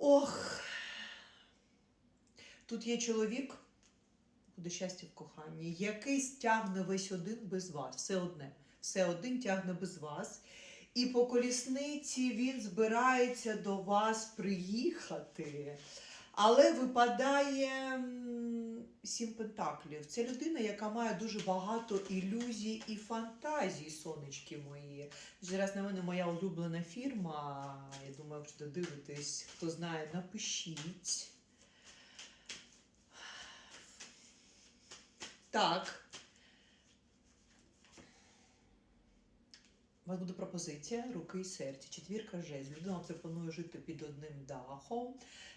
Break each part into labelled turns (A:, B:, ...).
A: Ох. Тут є чоловік, буде щастя в коханні, який стягне весь один без вас. Все одне. Все один тягне без вас. І по колісниці він збирається до вас приїхати. Але випадає сім пентаклів. Це людина, яка має дуже багато ілюзій і фантазій, сонечки мої. Зараз на мене моя улюблена фірма. Думаю, якщо хто знає, напишіть. Так. У вас буде пропозиція руки і серця. Четвірка жезлів. Людина вам запропонує жити під одним дахом.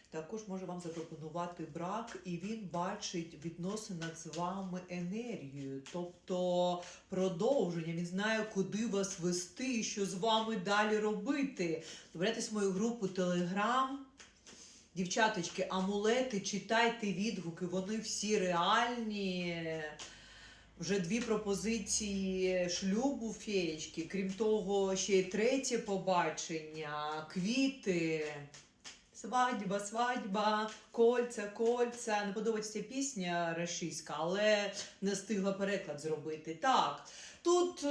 A: Також може вам запропонувати брак, і він бачить в відносинах з вами енергію, тобто продовження. Він знає, куди вас вести і що з вами далі робити. Добавляйтесь в мою групу Телеграм. Дівчаточки, амулети, читайте відгуки, вони всі реальні. Вже дві пропозиції шлюбу феєчки. Крім того, ще й третє побачення, квіти. Свадьба, свадьба, кольця, кольця. Не подобається пісня рашистська, але не встигла переклад зробити. Так, тут.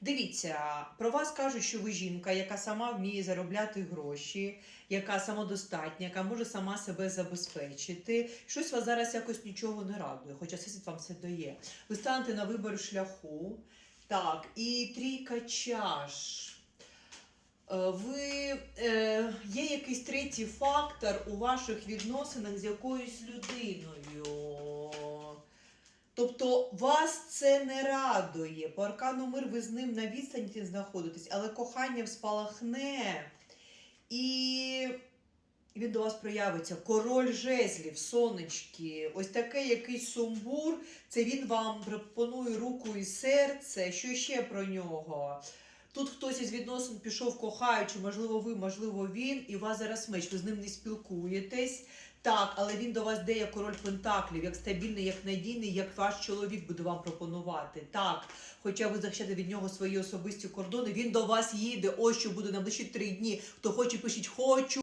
A: Дивіться, про вас кажуть, що ви жінка, яка сама вміє заробляти гроші, яка самодостатня, яка може сама себе забезпечити. Щось вас зараз якось нічого не радує, хоча всесвіт вам все дає. Ви станете на вибір шляху. Так, і трійка чаш. Е, Ви е, є якийсь третій фактор у ваших відносинах з якоюсь людиною. Тобто вас це не радує. По аркану мир ви з ним на відстані знаходитесь, але кохання спалахне. І він до вас проявиться. Король жезлів, сонечки, ось такий якийсь сумбур. Це він вам пропонує руку і серце. Що ще про нього? Тут хтось із відносин пішов кохаючи, можливо, ви, можливо, він, і у вас зараз меч, ви з ним не спілкуєтесь. Так, але він до вас де як король пентаклів, як стабільний, як надійний, як ваш чоловік буде вам пропонувати. Так, хоча ви захищаєте від нього свої особисті кордони, він до вас їде. Ось що буде на ближчі три дні. Хто хоче, пишіть хочу.